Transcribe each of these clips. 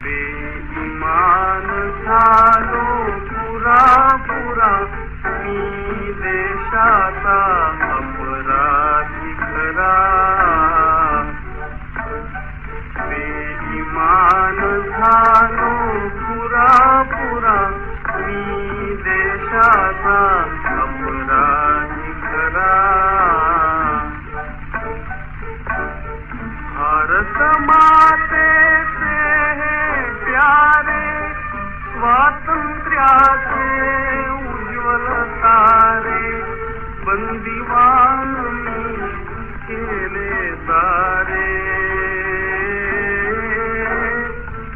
Be my बंदिवान मी केले सारे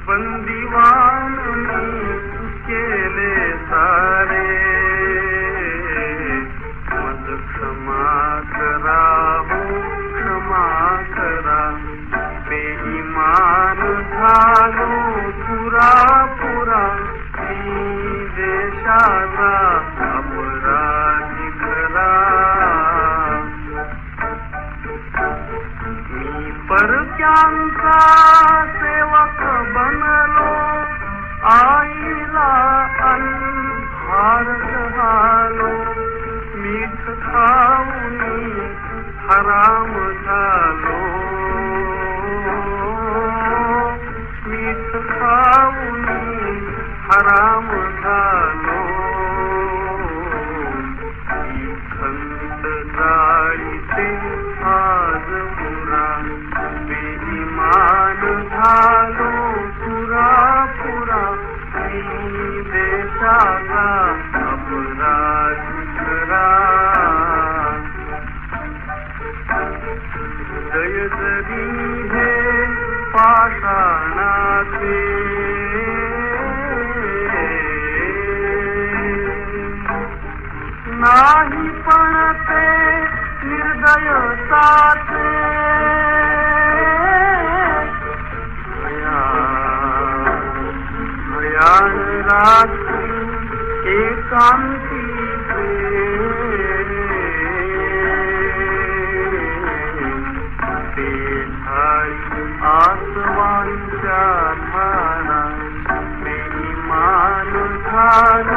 बंदिवान मी केले सारे मज क्षमा करा हो क्षमा करा बेईमान झालो पुरा पुरा मी परक्यांचा सेवक बनलो. आईला अन्हार झालो. मीठ खाऊनी हराम झालो. मीठ खाऊनी हराम झालो. खंत जायचे बेईमान झालो पुरा पुरा मी देशाचा अपराधी खरा हृदय जरी हे पाषाणाचे नाही पण ते निर्दय রাখি একান্তিতে হাই আসমান চাধারা মেহমান ধারা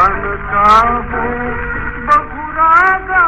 প্রাণ কাবু বগুড়া গা